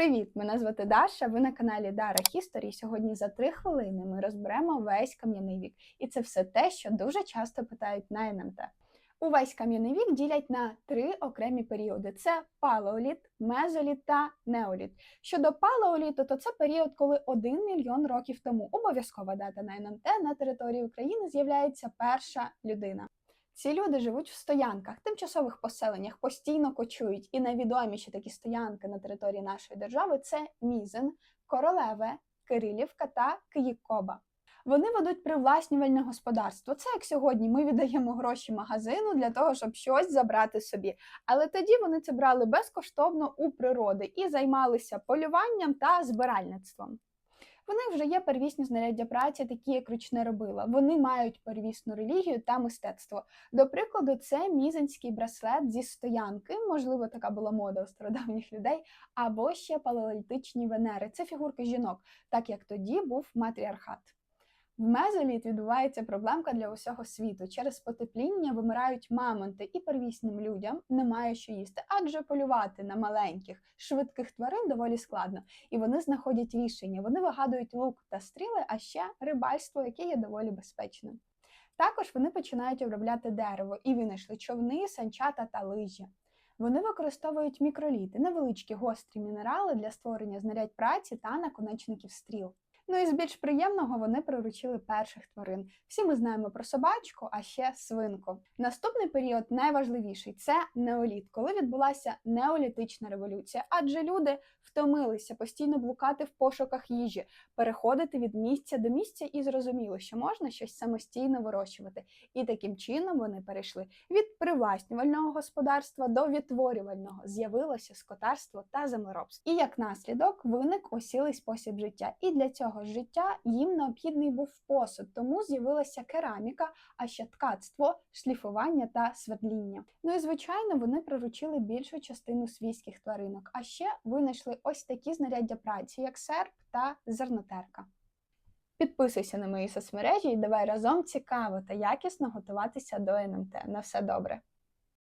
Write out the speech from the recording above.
Привіт! Мене звати Даша. Ви на каналі Дара Хісторі. Сьогодні за три хвилини ми розберемо весь кам'яний вік. І це все те, що дуже часто питають на НМТ. Увесь кам'яний вік ділять на три окремі періоди: це палеоліт, мезоліт та неоліт. Щодо палеоліту, то це період, коли 1 мільйон років тому обов'язкова дата на НМТ на території України з'являється перша людина. Ці люди живуть в стоянках, тимчасових поселеннях, постійно кочують, і найвідоміші такі стоянки на території нашої держави це Мізен, Королеве, Кирилівка та Київкоба. Вони ведуть привласнювальне господарство. Це як сьогодні ми віддаємо гроші магазину для того, щоб щось забрати собі. Але тоді вони це брали безкоштовно у природи і займалися полюванням та збиральництвом. В них вже є первісні знаряддя праці, такі як ручне робила. Вони мають первісну релігію та мистецтво. До прикладу, це мізинський браслет зі стоянки, можливо, така була мода у стародавніх людей, або ще палеолітичні венери. Це фігурки жінок, так як тоді був матріархат. В мезоліт відбувається проблемка для усього світу. Через потепління вимирають мамонти, і первісним людям немає що їсти, адже полювати на маленьких, швидких тварин доволі складно. І вони знаходять рішення. Вони вигадують лук та стріли, а ще рибальство, яке є доволі безпечним. Також вони починають обробляти дерево і винайшли човни, санчата та лижі. Вони використовують мікроліти, невеличкі гострі мінерали для створення знарядь праці та наконечників стріл. Ну і з більш приємного вони приручили перших тварин. Всі ми знаємо про собачку, а ще свинку. Наступний період найважливіший це неоліт, коли відбулася неолітична революція, адже люди втомилися постійно блукати в пошуках їжі, переходити від місця до місця і зрозуміли, що можна щось самостійно вирощувати. І таким чином вони перейшли від привласнювального господарства до відтворювального. З'явилося скотарство та землеробство. І як наслідок виник осілий спосіб життя. І для цього життя їм необхідний був посуд, тому з'явилася кераміка, а ще ткацтво, шліфування та свердління. Ну і звичайно, вони приручили більшу частину свійських тваринок, а ще винайшли ось такі знаряддя праці, як серп та зернотерка. Підписуйся на мої соцмережі і давай разом цікаво та якісно готуватися до НМТ. На все добре!